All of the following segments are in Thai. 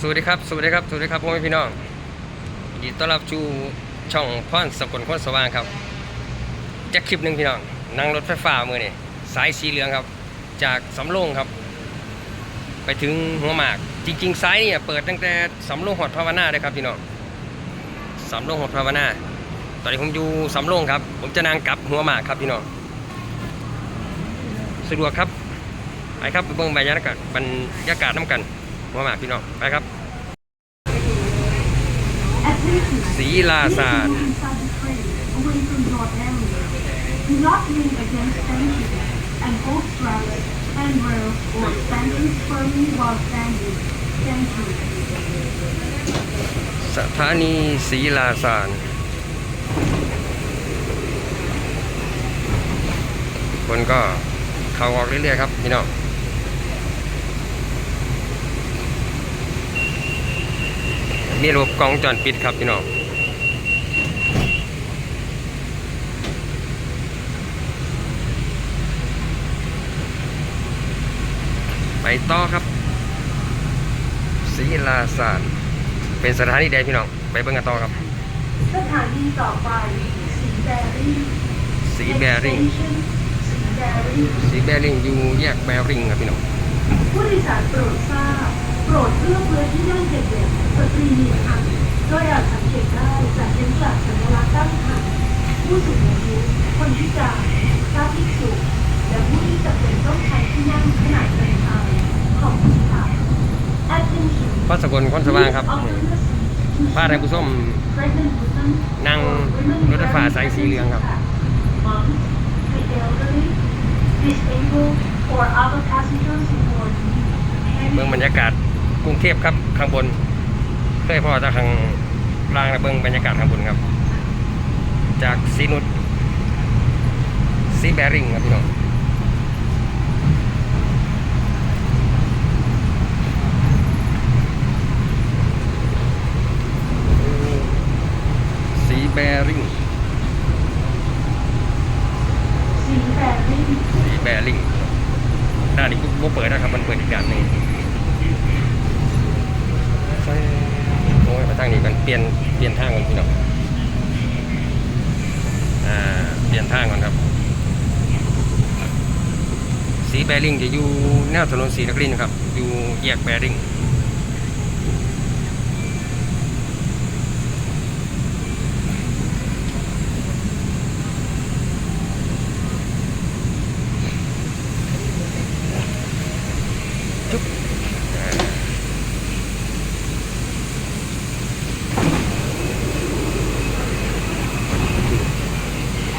สวัสดีครับ สวัสดีครับ สวัสดีครับพ่อแม่พี่น้องยินดีต้อนรับชูช่องพ่อนสกลคนสว่างครับจากคลิปหนึ่งพี่น้อง นั่งรถไฟฟ้ามือนี่สายสีเหลืองครับ จากสำโรงครับ ไปถึงหัวหมาก จริงๆสายนี่เปิดตั้งแต่สำโรงหอดภาวนาเลยครับพี่น้องสำโรงหอดภาวนา ตอนนี้ผมอยู่สำโรงครับ ผมจะนั่งกลับหัวหมากครับพี่น้อง สะดวกครับ ไปครับไปเบิ่งบรรยากาศบรรยากาศน้ำกัน บ่มาพี่น้องไปครับศรีลาศาสตร์สถานีศรีลาศาสตร์คนก็เข้าออกเรื่อยๆครับพี่น้อง มีระบบกล้องวงจรปิดครับพี่น้องไปต่อครับศรีลาศาสตร์เป็นสถานีใดพี่น้องไปเบิ่งกันต่อครับ สถานีต่อไปสีแบริ่งสีแบริ่ง Station สีแบริ่งสีแบริ่งอยู่แยกแบริ่งครับพี่น้องผู้โดยสารโปรดทราบ โปรดเลือกเรือที่นั่งเด็กๆสตรีมีคันโดยอาจสังเกตได้จากเข็มกลัดสัญลักษณ์ด้านข้างผู้สูงอายุคนพิการพระภิกษุและผู้ที่จำเป็นต้องใช้ที่นั่งขนาดเดินทางขอบคุณค่ะ Attention พระสกลคนสว่างครับพาท่านผู้ชมนั่งรถไฟฟ้าสายสีเหลืองครับเบิ่งบรรยากาศ กรุงเทพครับข้างบนเคยพอจะข้างล่างแล้วเบิ่งบรรยากาศข้างบนครับ จากซีนุดซีแบริ่งครับพี่น้องสีแบริ่งสีแบริ่งสีแบริ่งด้านนี้ก็เปิดนะครับมันเปิดอีกด้านหนึง โอ้ยมาทางนี้กันเปลี่ยนเปลี่ยนทางก่อนพี่น้องอ่าเปลี่ยนทางก่อนครับ สีแบริ่งจะอยู่แนวถนนสีนกรินครับ อยู่แยกแบริ่ง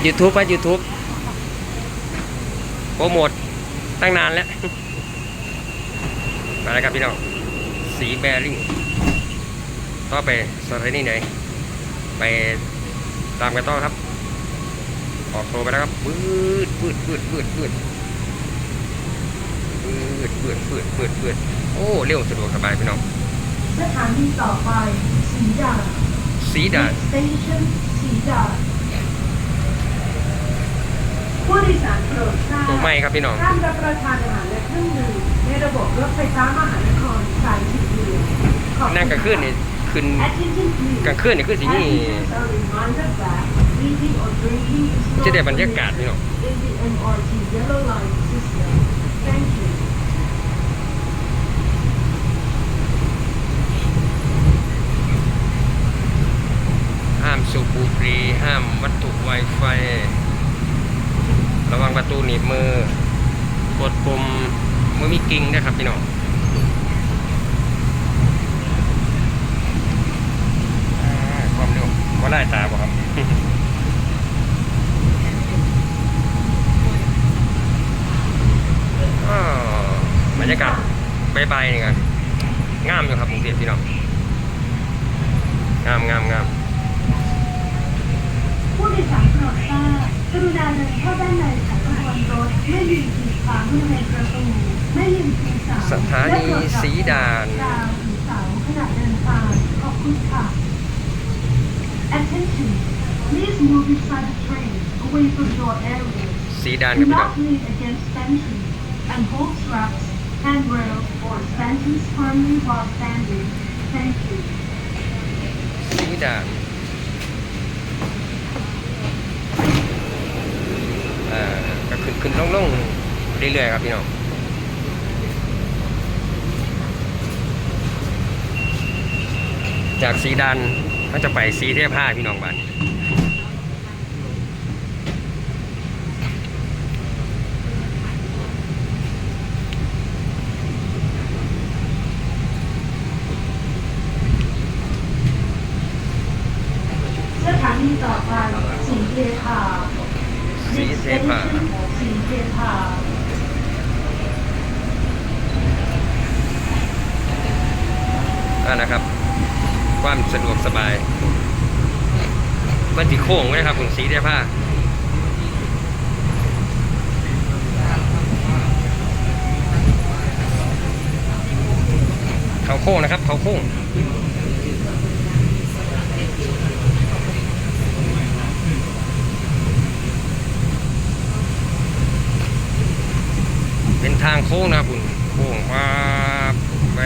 YouTube ป่ะ YouTube โปรโมทตั้งนานแล้ว มาแล้วครับพี่น้อง สีแบริ่งต่อไปสถานีไหน ไปตามกันต่อครับ ออกโทรไปแล้วครับปืดปืดปืดปืดปืดปืดปืดปืดปืดปืดโอ้ เร็วสะดวกสบายพี่น้องสถานีต่อไป สีดา สีดาด Station สีดา ผู้โดยสารโปรดทราบตัวไม่ครับพี่น้องห้ามรับประทานอาหารและเครื่องดื่มในระบบรถไฟฟ้ามหานครสายสีเหลืองขอบคุณนั่งกลางคืนนี่ขึ้น Attention please กลางคืนนี่คือสีนี่ Passengers are reminded that eating or drinking is not จะได้บรรยากาศพี่น้อง in the MRT yellow line system. Thank you. ห้ามสูบบุหรี่ห้ามวัตถุไวไฟ ระวังประตูหนีบมือกดปุ่มมือมีกิ่งนะครับพี่น้องอ่าความเร็วว่าไล่ตาบ่ครับบรรยากาศบายๆ move inside the train away from door areas สีดานค Do รับพี่น้อง not lean against fences and hold straps, handrails, or stanchions firmly while standing. Thank you. สีด่านอ่าก็ขึ้นขึ้นลงลงเรื่อยๆครับพี่น้อง จากสีดันก็จะไปสีเทพห้าพี่น้องบ้านสถานีต่อไปสีเทพาสีเทพาสีเทพาอ่านะครับ ความสะดวกสบาย มันสีโค้งไว้ครับคุณสีเทพห้าเขาโค้งนะครับ เขาโค้งเป็นทางโค้งนะคุณโค้งว่าบแว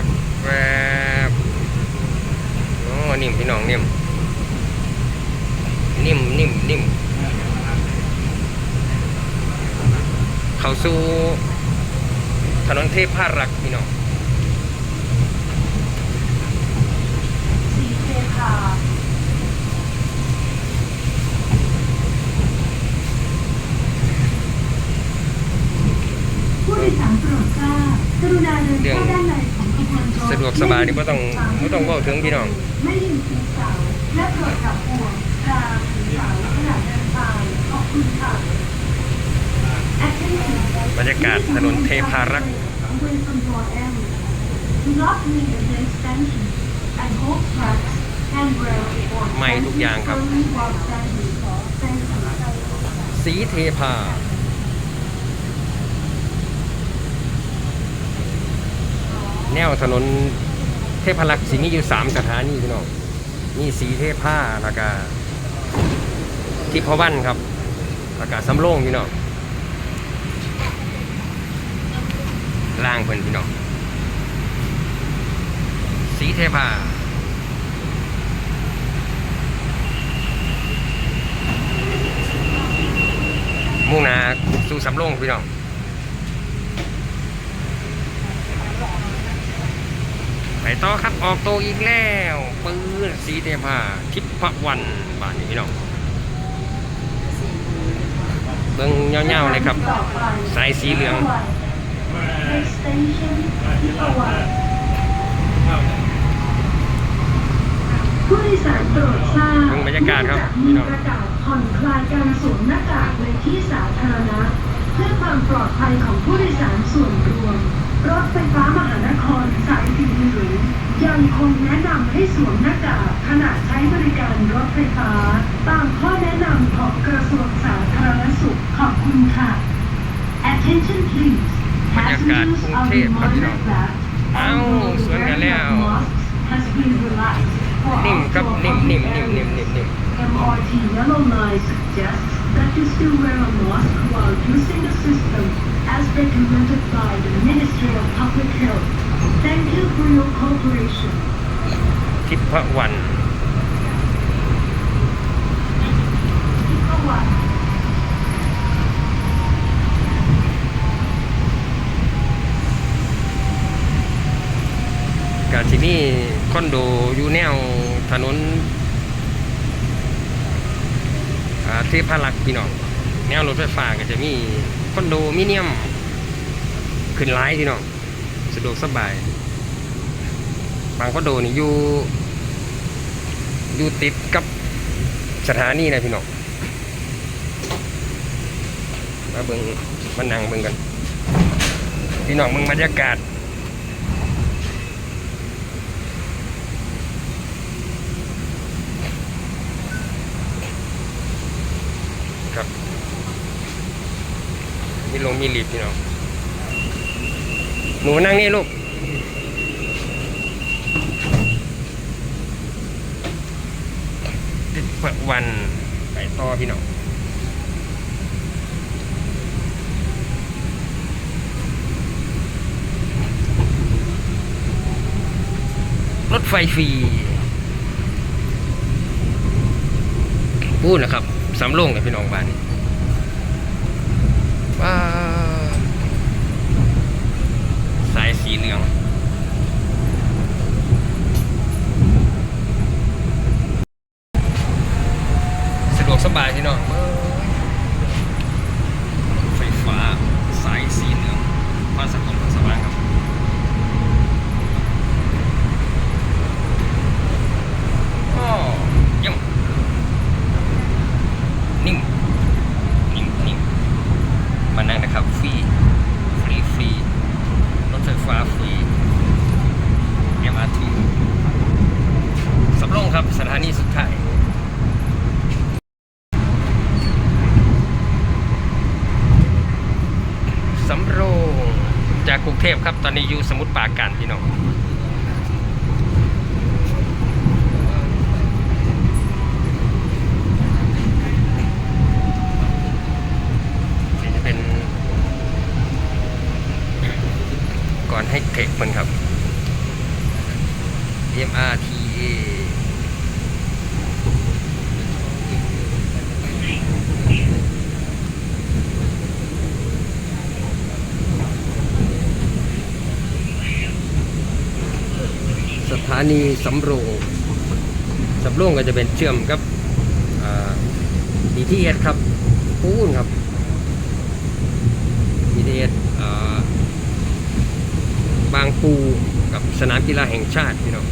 บแวบ นิ่มพี่น้องนิ่มนิ่มนิ่มนิ่มเขาสู่ถนนเทพารักพี่น้องสีเทพาผู้โดยสารโปรดทราบกรุณาเดินเข้าด้านใน สะดวกสบายนี่ไม่ต้องไม่ต้องเว่าถึงพี่น้องไม่ยืนสีเสาและโปรดจับห่วงรางสีเสาขณะเดินทางขอบคุณค่ะบรรยากาศถนนเทพารักษ์ Away from your area. Do not leave the extension and hold tracks, handrail, or ไม่ทุกอย่างครับ firmly while standing. Thank you. สีเทพา แนวถนนเทพรักษ์สิมีอยู่สามสถานีพี่น้องมีสีเทพาแล้วก็ทิพวันครับแล้วก็สำโรงพี่น้องล่างเพิ่นพี่น้องสีเทพามุ่งหน้าสู่สำโรงพี่น้อง ไป ต่อครับออกโตวอีกแล้วปืนสีเทพาทิพวันบ้านนี้พี่น้องเบิ่งเงาๆเลยครับ สายสีเหลืองผู้โดยสารโปรดทราบเบิ่งบรรยากาศครับเนื่องพี่จน้องมีประกาศผ่อนคลายการสวมหน้ากากในที่สาธารณะ เพื่อความปลอดภัยของผู้โดยสารส่วนรวมรถไฟฟ้ามหานครสายสีเหลืองยัง คงแนะนำให้สวมหน้ากากขณะใช้บริการรถไฟฟ้า ตามข้อแนะนำของกระทรวงสาธารณสุขขอบคุณค่ะ Attention please บรรยากาศกรุงเทพครับพี่น้องเอ้าสวนกันแล้ว นิ่มครับนิ่มนิ่มนิ่มนิ่มนิ่มนิ่ม MRT Yellow Line suggests that you still wear a mask while using the system as recommended by the Ministry of Public Health. Thank you for your cooperation. ทิพวัน กาที่นี่คอนโดอยู่แนวถนนอ่าเทพารักษ์พี่น้อง แนวรถไฟฟ้าก็จะมีคอนโดมิเนียม ขึ้นไลน์พี่น้อง สะดวกสบาย บางคอนโดนี่อยู่อยู่ติดกับสถานีนะพี่น้องมาเบิงมานั่งเบิงกัน พี่น้องเบิงบรรยากาศครับมีลงมีลิฟต์พี่น้อง หนูนั่งนี่ลูกติดวันไปต่อพี่น้องรถไฟฟรีพูดนะครับสำโรงกับพี่น้องบ้านนี่ว้าว สายสีเหลืองสะดวกสบายพี่น้องเอ้ยไฟฟ้าสายสีเหลืองพาสกลพาสว่างครับ ก็เยังนิ่มนิ่มนิ่มมานั่งนะครับ ฟรี ฟรีฟรีรถไฟฟ้าฟรี MRT สำโรงครับ สถานีสุดท้าย สำโรงจากกรุงเทพ ครับ ตอนนี้อยู่สมุทรปราการพี่น้องเป็นก่อนให้เทคมันครับ MRTA สถา นีสำโรงสำโรงก็จะเป็นเชื่อมกับดีทีเอสครับปูนครับดีทีเอสบางปูกับสนามกีฬาแห่งชาติพี่น้อง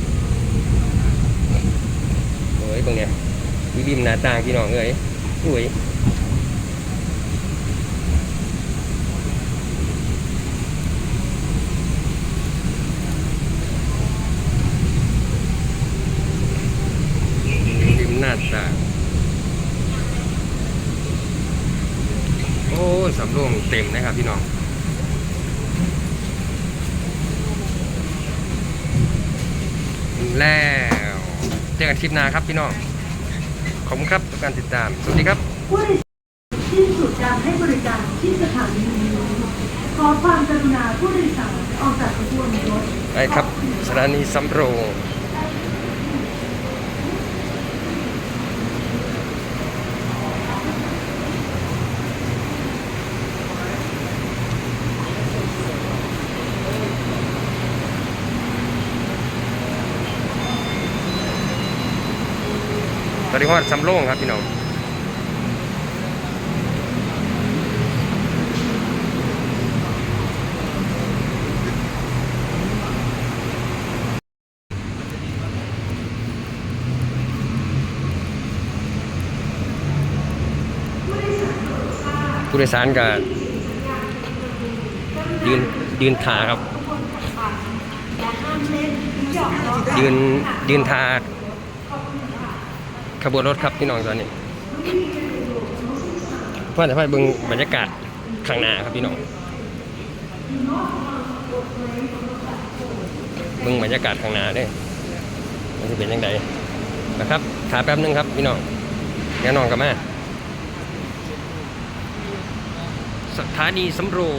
โอ้ยตรงเนี้ยวิบิมหน้าต่างพี่น้องเอ้ยอุ้ยริมหน้า ต่างโอ้ยสำโรงเต็มนะครับพี่น้องแล้วเจอกันคลิปหน้าครับพี่น้อง ขอบคุณครับทุกการติดตาม สวัสดีครับผู้โดยสารสิ้นสุดการให้บริการที่สถานีนี้ขอความกรุณาผู้โดยสารออกจากขบวนรถไปครับสถานีสำโรง ตอนนี้ฮอดสำโรงครับพี่น้องผู้โดยสารก็ยืนยืนทาครับ ยืนยืนทา ขบวนรถครับพี่น้องตอนนี้เพื่อนจะไปเบิ่งบรรยากาศข้างหน้าครับพี่น้องเบิ่งบรรยากาศข้างหน้าเด้มันจะเป็นยังไงนะครับขาแป๊บนึงครับพี่น้องเดี๋ยวน้องกลับมาสถานีสำโรง